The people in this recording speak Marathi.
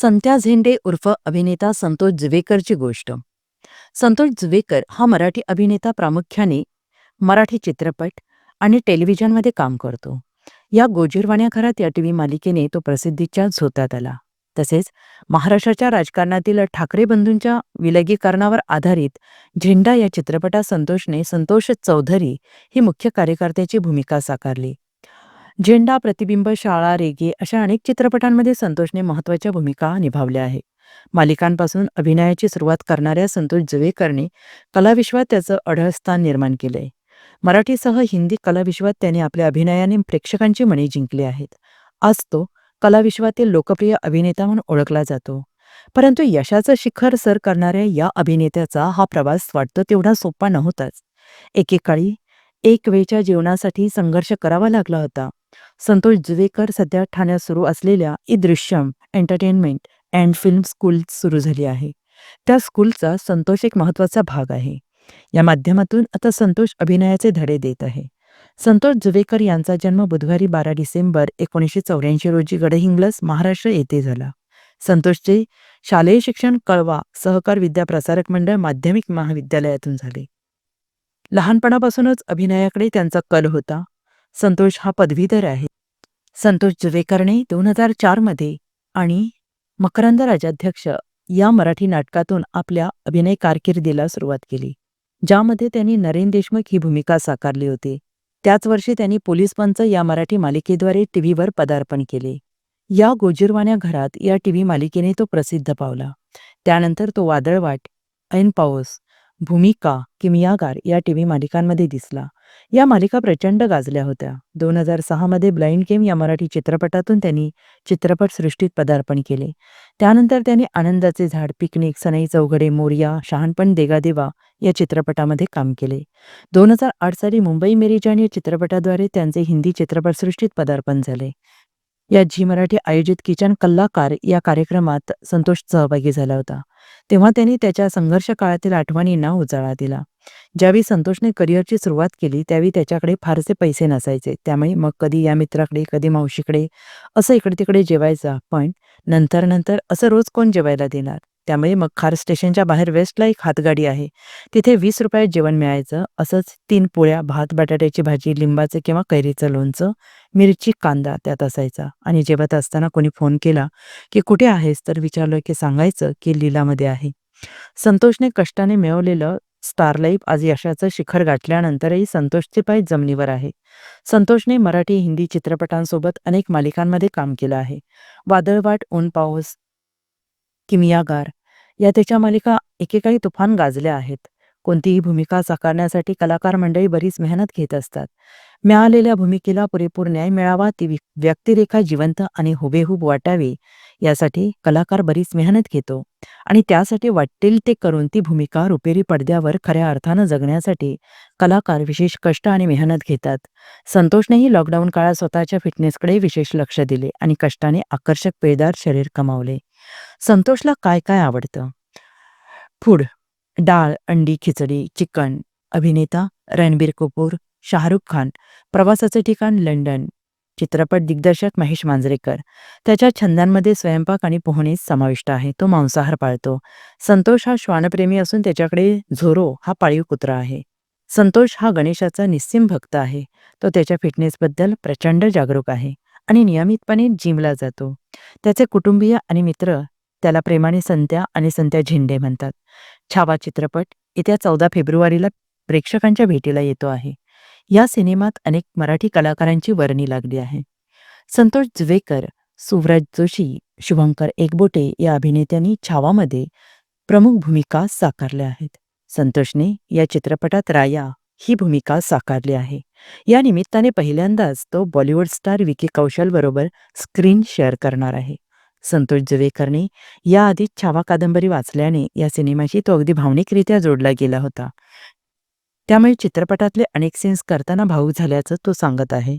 संत्या झेंडे उर्फ अभिनेता संतोष जुवेकरची गोष्ट. संतोष जुवेकर हा मराठी अभिनेता प्रामुख्याने मराठी चित्रपट आणि टेलिव्हिजनमध्ये काम करतो. या गोजीरवाण्या घरात या टीव्ही मालिकेने तो प्रसिद्धीच्या झोतात आला. तसेच महाराष्ट्राच्या राजकारणातील ठाकरे बंधूंच्या विलगीकरणावर आधारित झेंडा या चित्रपटात संतोषने संतोष चौधरी ही मुख्य कार्यकर्त्याची भूमिका साकारली. झेंडा प्रतिबिंब शाळा रेगे अशा अनेक चित्रपटांमध्ये संतोषने महत्त्वाच्या भूमिका निभावल्या आहे मालिकांपासून अभिनयाची सुरुवात करणाऱ्या संतोष जुवेकरने कलाविश्वात त्याचं अढळ स्थान निर्माण केलंय. मराठीसह हिंदी कलाविश्वात त्याने आपल्या अभिनयाने प्रेक्षकांची मने जिंकली आहेत. आज तो कलाविश्वातील लोकप्रिय अभिनेता म्हणून ओळखला जातो. परंतु यशाचं शिखर सर करणाऱ्या या अभिनेत्याचा हा प्रवास वाटतो तेवढा सोपा नव्हताच. एकेकाळी एक वेळच्या जीवनासाठी संघर्ष करावा लागला होता. संतोष जुवेकर सध्या ठाण्यात सुरू असलेल्या E Drishyam entertainment and film school सुरू झाली आहे. त्या स्कूलचा संतोष एक महत्त्वाचा भाग आहे. या माध्यमातून आता संतोष अभिनयाचे धडे देत आहे. संतोष जुवेकर यांचा जन्म बुधवारी बारा डिसेंबर एकोणीसशे चौऱ्याऐंशी रोजी गडहिंग्लज महाराष्ट्र येथे झाला. संतोषचे शालेय शिक्षण कळवा सहकार विद्या प्रसारक मंडळ माध्यमिक महाविद्यालयातून झाले. लहानपणापासूनच अभिनयाकडे त्यांचा कल होता. संतोष हा पदवीधर आहे. संतोष जुवेकरने दोन हजार चारमध्ये आणि मकरंद राजाध्यक्ष या मराठी नाटकातून आपल्या अभिनय कारकिर्दीला सुरुवात केली ज्यामध्ये त्यांनी नरेन देशमुख ही भूमिका साकारली होती. त्याच वर्षी त्यांनी पोलीस पंच या मराठी मालिकेद्वारे टीव्हीवर पदार्पण केले. या गोजीरवाण्या घरात या टीव्ही मालिकेने तो प्रसिद्ध पावला. त्यानंतर तो वादळवाट ऐन पाऊस भूमिका किमियागार या टी व्ही मालिकांमध्ये दिसला. या मालिका प्रचंड गाजल्या होत्या. दोन हजार सहामध्ये ब्लाइंड गेम या मराठी चित्रपटातून त्यांनी चित्रपटसृष्टीत पदार्पण केले. त्यानंतर त्यांनी आनंदाचे झाड पिकनिक सनई चौघडे मोरिया शहाणपण देगादेवा या चित्रपटामध्ये काम केले. दोन हजार आठ साली मुंबई मेरी जान या चित्रपटाद्वारे त्यांचे हिंदी चित्रपटसृष्टीत पदार्पण झाले. या झी मराठी आयोजित किचन कल्लाकार या कार्यक्रमात संतोष सहभागी झाला होता. तेव्हा त्यांनी त्याच्या संघर्ष काळातील आठवणींना उजाळा दिला. ज्यावेळी संतोषने करिअरची सुरुवात केली त्यावेळी त्याच्याकडे फारसे पैसे नसायचे. त्यामुळे मग कधी या मित्राकडे कधी मावशीकडे असं इकडे तिकडे जेवायचा. पण नंतर नंतर असं रोज कोण जेवायला देणार? त्यामुळे मग खार स्टेशनच्या बाहेर वेस्टला एक हातगाडी आहे. तिथे वीस रुपयात जेवण मिळायचं. असंच तीन पोळ्या भात बटाट्याची भाजी लिंबाचं किंवा कैरीचं लोणचं मिरची कांदा त्यात असायचा. आणि जेवत असताना कोणी फोन केला की कुठे आहेस? तर विचारलं की सांगायचं की लीलामध्ये आहे. संतोषने कष्टाने मिळवलेलं स्टारलाईफ आज यशाचं शिखर गाठल्यानंतरही संतोषचे पाय जमिनीवर आहे. संतोषने मराठी हिंदी चित्रपटांसोबत अनेक मालिकांमध्ये काम केलं आहे. वादळवाट ऊन पाऊस किमियागार. या त्याच्या मालिका एकेकाळी तुफान गाजल्या आहेत. कोणतीही भूमिका साकारण्यासाठी कलाकार मंडळी बरीच मेहनत घेत असतात. मिळालेल्या भूमिकेला पुरेपूर न्याय मिळावा ती व्यक्तिरेखा जिवंत आणि हुबेहूब वाटावी यासाठी कलाकार बरीच मेहनत घेतो. आणि त्यासाठी वाटेल ते करून ती भूमिका रुपेरी पडद्यावर खऱ्या अर्थानं जगण्यासाठी कलाकार विशेष कष्ट आणि मेहनत घेतात. संतोषनेही लॉकडाऊन काळात स्वतःच्या फिटनेसकडे विशेष लक्ष दिले आणि कष्टाने आकर्षक पेदार शरीर कमावले. संतोषला काय काय आवडतं? फूड डाळ अंडी खिचडी चिकन अभिनेता रणबीर कपूर शाहरुख खान प्रवासाचे ठिकाण लंडन. चित्रपट दिग्दर्शक महेश मांजरेकर. त्याच्या छंदांमध्ये स्वयंपाक आणि पोहणे समाविष्ट आहे. तो मांसाहार पाळतो. संतोष हा श्वानप्रेमी असून त्याच्याकडे झोरो हा पाळीव कुत्रा आहे. संतोष हा गणेशाचा निस्सिम भक्त आहे. तो त्याच्या फिटनेसबद्दल प्रचंड जागरूक आहे आणि नियमितपणे जिमला जातो. त्याचे कुटुंबीय आणि मित्र त्याला प्रेमाने संत्या आणि संत्या झेंडे म्हणतात. छावा चित्रपट येत्या चौदा फेब्रुवारीला प्रेक्षकांच्या भेटीला येतो आहे. या सिनेमात अनेक मराठी कलाकारांची वर्णी लागली आहे. संतोष जुवेकर सुवराज जोशी शुभंकर एकबोटे या अभिनेत्यांनी छावामध्ये प्रमुख भूमिका साकारल्या आहेत. संतोषने या चित्रपटात राया ही भूमिका साकारली आहे. या निमित्ताने पहिल्यांदाच तो बॉलिवूड स्टार विकी कौशल बरोबर स्क्रीन शेअर करणार आहे. संतोष जुवेकरने याआधी छावा कादंबरी वाचल्याने या सिनेमाशी तो अगदी भावनिकरित्या जोडला गेला होता. त्यामुळे चित्रपटातले अनेक सीन्स करताना भाऊ झाल्याचं तो सांगत आहे.